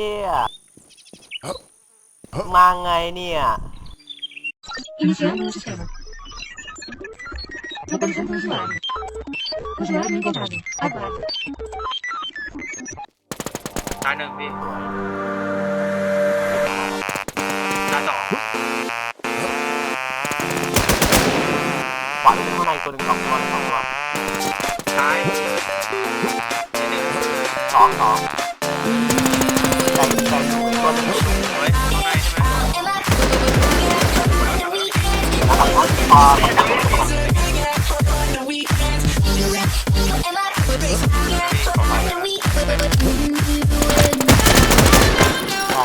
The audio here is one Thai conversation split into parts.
อ้เหี้ยมาไงเนี่ย Iniciando sistema. Localizando usuário. Usuário encontrado. Aguarde. ตายหนึ่งพี่ตายสองขวาที่เป็นข้างในตัวหนึ่งสองตัวสองตัวตายสองสองใจใจอยู่อีกตัวหนึงอยู่สวยข้างในใช่ไหมแล้วสอง ตัวพอประจับตัว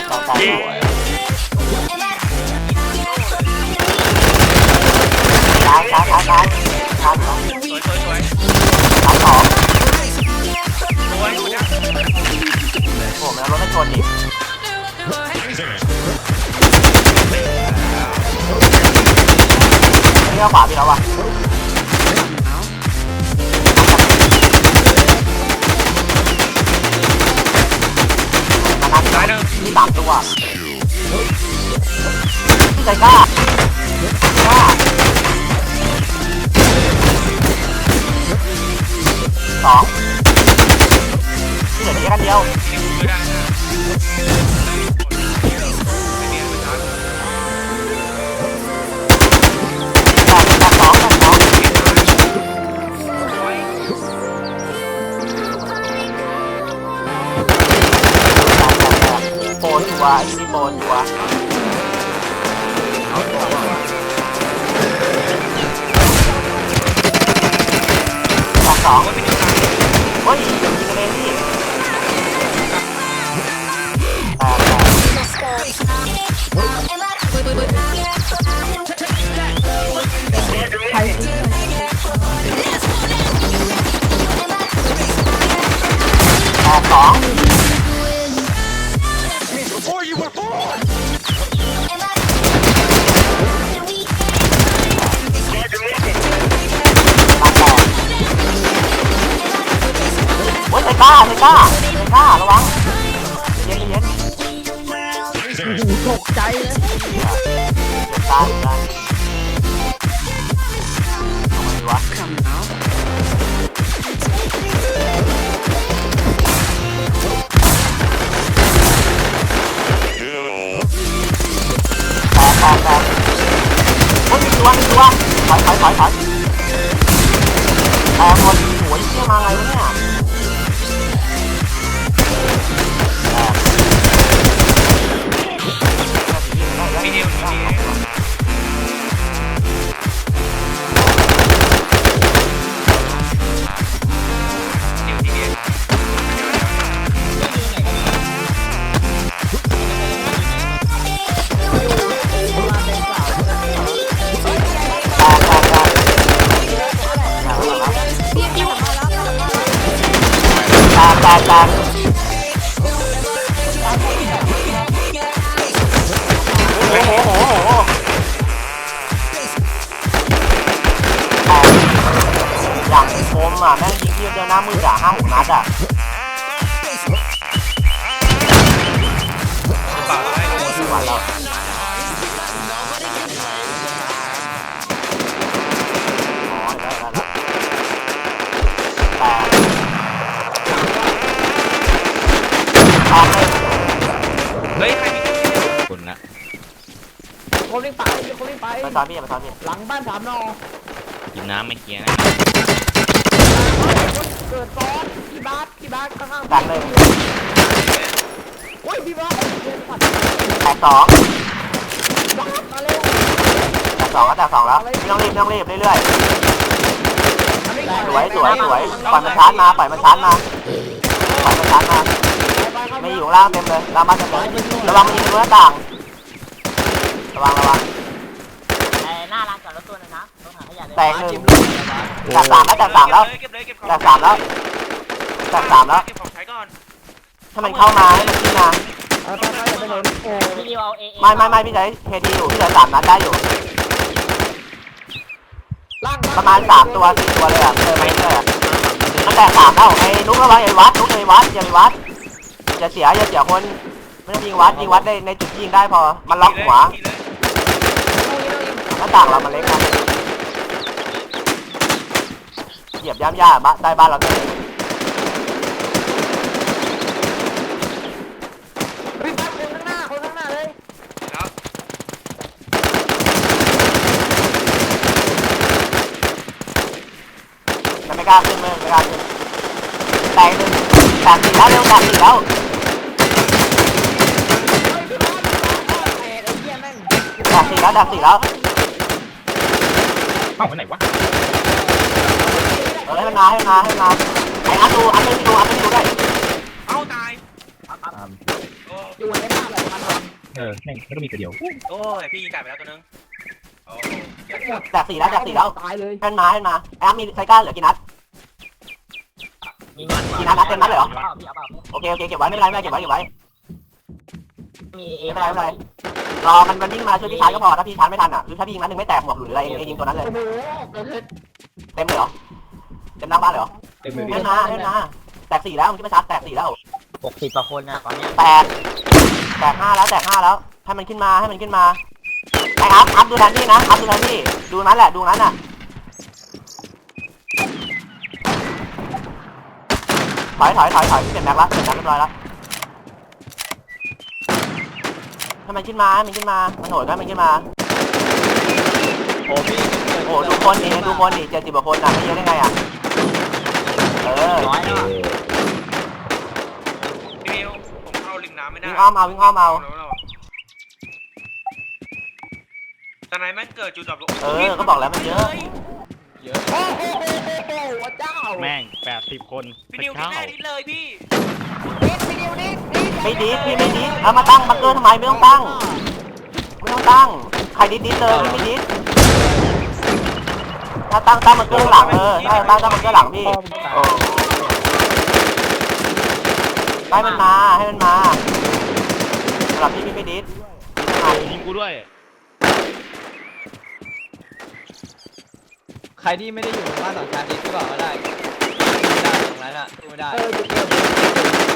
ต่อต่อเย้ ใจกล้ากล้าสองที่เหลือแค่กันเดียวนี่กูไม่ได้นะไม่มีะ ไอ้ก้าไอ้ก้าไอ้ก้าระวังเย็นเย็นตกใจเลยตายตายทำไมวะขำหนาวแปดแปดแปดโอ้ยมีตัวมีตัวถอยถอยถอยถอยแปดหมดโอ้ยเชี่ยมาไงวะเนี่ย แปดแปดแปดโอ้โหโอ้โหโอ้โหแปดอย่างผมอะแม่งยิงที่เจอหน้ามืออะห้าหกนัดอะ คนวิ่งไปซ้อนพี่ไปซ้อนพี่หลังบ้านสามนอกินน้ำไม่เคี้ยงนะเกิดซ้อนพี่บาสพี่บาสข้างๆแปดเลยโอ้ยพี่บาสเดินผัดแปดสองบาสมาเร็วแปดสองก็แปดสองแล้วไม่ต้องรีบไม่ต้องรีบเรื่อยๆสวยสวยสวยปล่อยมันชาร์จมาปล่อยมันชาร์จมาปล่อยมันชาร์จมาไม่อยู่ล่างเต็มเลยล่างบ้านเต็มเลยระวังมันยิงทะลุหน้าต่างระวังระวังาร้านจอดรถตัวนึงนะต้องหาขยะเลยแตกหนึ่งแตกสามแล้วแตกสามแล้ว เก็บเลยเก็บของแตกสามแล้วแตกสามแล้ว เก็บของใช้ก่อนถ้ามันเข้ามาให้มันขึ้นมาเอาไปไปไปโดนโอ้พี่ดิวเอาเอเอไม่ไม่ไม่พี่ใช้เคดีอยู่พี่ใช้สามนัดได้อยู่ ล่างประมาณสามตัวสี่ตัวเลยอะเออไม่เรื่อยๆอะมันแตกสามแล้วไอ้นุ๊กระวังไอ้วัดนุ๊กไอ้วัดอย่าไปวัดอย่าเสียอย่าเสียคนไม่ต้องยิงวัดยิงวัดในในจุดที่ยิงได้พอมันล็อกหัว ขี่เลยห น้าต่างเรามันเล็กนะเหยียบย่ำย่าบ้านใต้บ้านเราเนี่ยเฮ้ยบ้านคนข้างหน้าคนข้างหน้าเลยแล้วมันไม่กล้าขึ้นเลยไม่กล้าขึ้นแตกหนึ่งแตกสี่แล้วเร็วแตกสี่แล้วเฮ้ยพี่บอลพี่บอลแตกไอ้เหี้ยแม่งแตกสี่แล้วแตกสี่แล้ว เอ้าไปไหนวะเออให้มันมาให้มันมาให้มันมาไอ้อัดดูอัดไม่ดูอัดไม่ดูได้เอ้าตายโอ้อยู่ในบ้านแบบมันเออแม่งไม่ต้องมีตัวเดียวโอ้ยพี่ยิงไก่ไปแล้วตัวนึงโอ้แตกสี่แล้วแตกสี่แล้วตายเลยให้มันมาให้มันมาไอ้อัดมีไซก้าเหลือกี่นัดมีเงินกี่นัดนัดเต็มนัดเลยเหรอเปล่าพี่เอาเปล่าโอเคโอเคเก็บไว้ไม่เป็นไรไม่เป็นไรเก็บไว้เก็บไว้มีเอไม่เป็นไรไม่เป็นไร รอมันมันวิ่งมาช่วยพี่ชาร์จก็พอถ้าพี่ชาร์จไม่ทันอะหรือถ้าพี่ยิงนัดหนึ่งไม่แตกหมวกหรืออะไรเองยิงตัวนั้นเลยโอ้โหเกิดเหตุเต็มเลยเหรอเต็มหน้าบ้านเลยเหรอเต็มมือให้มันมาให้มันมาแตกสี่แล้วมันคิดว่าชาร์จแตกสี่แล้วหกสิบกว่าคนนะตอนเนี้ยแตกแตกห้าแล้วแตกห้าแล้วให้มันขึ้นมาให้มันขึ้นมาไอ้อัพอัพดูแทนที่นะอัพดูแทนที่ดูนั้นแหละดูนั้นอะถอยถอยถอยถอยเปลี่ยนแม็กละเปลี่ยนแม็กเรียบร้อยแล้ว ให้มันขึ้นมาให้มันขึ้นมามันโหดให้มันขึ้นมา โอ้พี่โอ้โหดูคนดิดูคนดิเจ็ดสิบกว่าคนอะไม่เยอะได้ไงอะ เออร้อยแล้วอะพี่มิวผมเข้าริมน้ำไม่ได้วิ่งอ้อมเอาวิ่งอ้อมเอาตอนไหนแม่งเกิดจุดดับลงเออก็บอกแล้วมันเยอะ เยอะโอ้โหพระเจ้าแม่งแปดสิบคนพี่นิวที่แม่นิดเลยพี่ นิดพี่นิวนิดนิด ไม่ดีดพี่ไม่ดีดเอามาตั้งบังเกอร์ทำไมไม่ต้องตั้ง ไม่ต้องตั้ง ใครดิดดิดเลยไม่ดิดถ้าตั้งตั้งบังเกอร์หลังเออถ้าตั้งตั้งบังเกอร์หลังพี่โอ้ให้มันมาให้มันมาสำหรับพี่พี่ไม่ดิดทำไมยิงกูด้วย ใครที่ไม่ได้อยู่ในบ้านหลังคานี้ก็บอกว่าได้ไม่ได้ตรงนั้นอะสู้ไม่ได้ เออจุดเกิด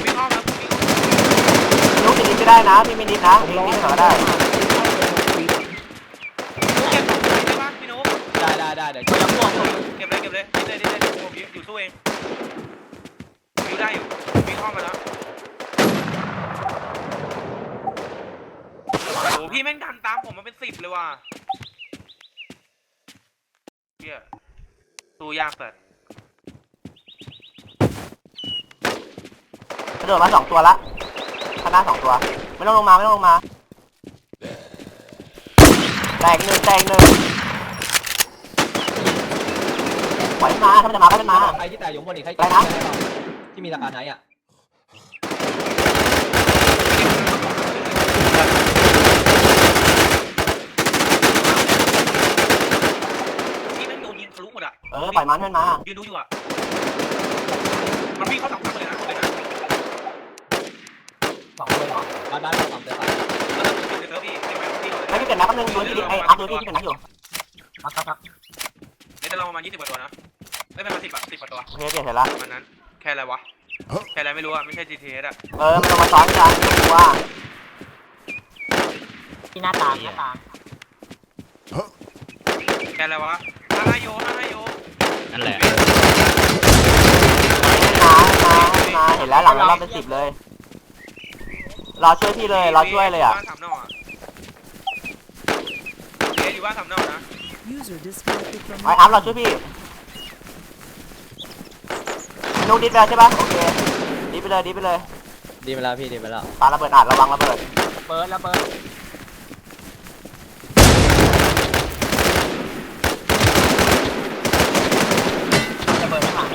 พี่ห้องครับ พี่ลูกจะดิดก็ได้นะพี่ไม่ดิดนะพี่ดิดก็ได้เก็บของใช่ปะพี่นุ๊กได้ได้ได้เดี๋ยวเก็บเลยเก็บเลยดิเลยดิเลยผมอยู่สู้เองอยู่ได้อยู่พี่ห้องมาแล้วโอ้พี่แม่งดันตามผมมาเป็นสิบเลยว่ะเฮียสู้ยากแต่กระโดดมาสองตัวละ ข้างหน้าสองตัว ไม่ต้องลงมาไม่ต้องลงมา แตกหนึ่งแตกหนึ่งไหวมาถ้ามันจะมาก็จะมา ใครที่แต่อยู่บนอีกใครอะไรนะ ที่มีราคาไหนอะพี่แม่งโดนยิงทะลุหมดอะเออปล่อยมันให้มันมา ยืนดูอยู่อะ มันวิ่งเข้าสองคนเลยนะเลยนะ สองคนเหรอบ้านบ้านสองเดือนไปแล้วก็เดี๋ยวพี่เดียวพี่ไม่พี่เป็นนักแป๊บนึงดูที่ดิไอ้อัพดูที่ที่เป็นนักอยู่ครับครับครับเดี๋ยวเราประมาณยี่สิบกว่าตัวนะไม่เป็นมาสิบอะสิบกว่าตัวโอเคเปลี่ยนเสร็จละประมาณนั้น แค่อะไรวะ แค่อะไรไม่รู้อะไม่ใช่ GTS อะเออมันลงมาซ้อนกันว่าที่หน้าต่างหน้าต่างแค่อะไรวะห้าห้าโยห้าห้าโยนั่นแหละมามามาเห็นแล้วหลังเราเป็นสิบเลย รอช่วยพี่เลยรอช่วยเลยอะบ้านสามนอกอะเจ๊อยู่บ้านสามนอกนะ User disconnected from ไอ้อัพรอช่วยพี่นูดิดไปแล้วใช่ปะโอเคดิดไปเลยดิดไปเลยดีไปแล้วพี่ดีไปแล้วปาระเบิดอัดระวังระเบิด เปิดแล้วเปิด จะเปิดไม่ผ่าน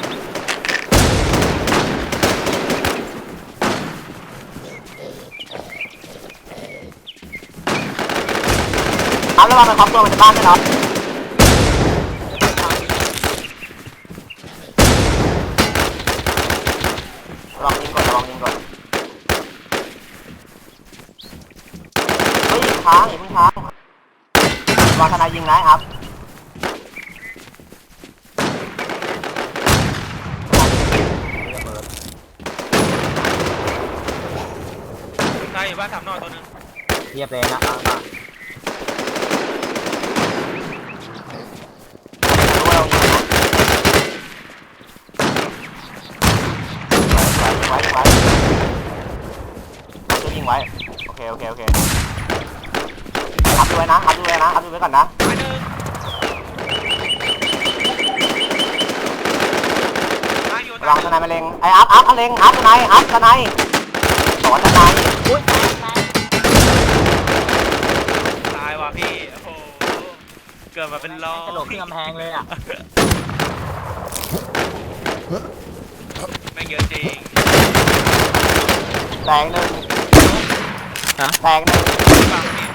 อัพระวังมันครอบตัวมันจะบ้านไหมเนาะระวังยิงก่อนระวังยิงก่อนเฮ้ยยิงค้างอย่าเพิ่งค้างระวังทนายยิงนะครับเายอยู่บ้านสามนอกตัวนึงเรียบเลยนะเอามา รู้ว่าเรายิงนะไว้ไว้ไว้ช่วยยิงไว้ โอเคโอเคโอเคอัพดูไว้นะอัพดูไว้นะอัพดูไว้ก่อนนะตายหนึ่งตายอยู่ระวังทนายมะเร็งไอ้อัพอัพมะเร็งอัพทนายอัพทนายสอนทนายอุ้ยแตกแตกตายว่ะพี่โอ้โหเกิดมาเป็นล้อกระโดดขึ้นกำแพงเลยอะแม่งเยอะจริงแตกหนึ่งฮะ แตกหนึ่งฟังพี่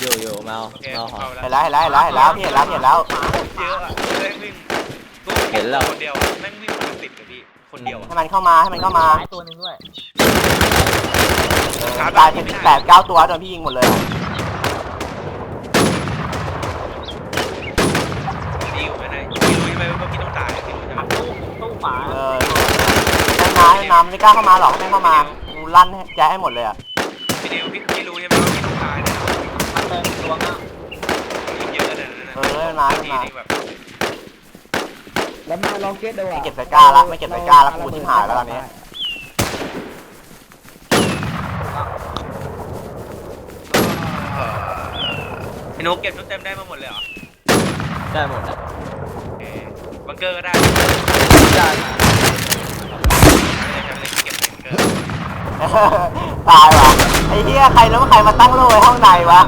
อยู่อยู่เมาโอเคเมาหอเอามแล้วเห็นแล้วเห็นแล้วเห็นแล้วเห็นแล้วพี่เห็นแล้วพี่เห็นแล้ว เยอะอะแม่งวิ่งตู้เห็นแล้ว คนเดียวแม่งวิ่งเป็นสิบเลยพี่คนเดียวอะให้มันเข้ามาให้มันเข้ามาหายตัวหนึงด้วยเออตายเป็นแปดเก้าตัวโดนพี่ยิงหมดเลยอะดีอยู่ไหมไหนพี่รู้ไหมว่าพี่ต้องตายพี่รู้ใช่ไหมตู้ตู้ฝาเออให้มาให้มาไม่กล้าเข้ามาหรอกให้มันเข้ามากูลั่นให้แจ๊ให้หมดเลยอะ พี่นิวพี่พี่รู้ใช่ไหมว่าพี่ต้องตายเนี่ยมันเติมตัวมากเยอะเลยนะเออให้มันมาให้มันมาแบบแล้วมาลองเก็ตดูไม่อะเก็บใส่ก้าละไม่เก็บใส่ก้าละกูชิบหายแล้วตอนนี้พี่นุ๊กเก็บชุดเต็มได้มาหมดเลยเหรอได้หมดอะโอเคบังเกอร์ก็ได้ได้มาใช่เลยเก็บบังเกอร์ตายว่ะ ไอ้เหี้ยใครแล้วใครมาตั้งโล่ไว้ห้องในวะ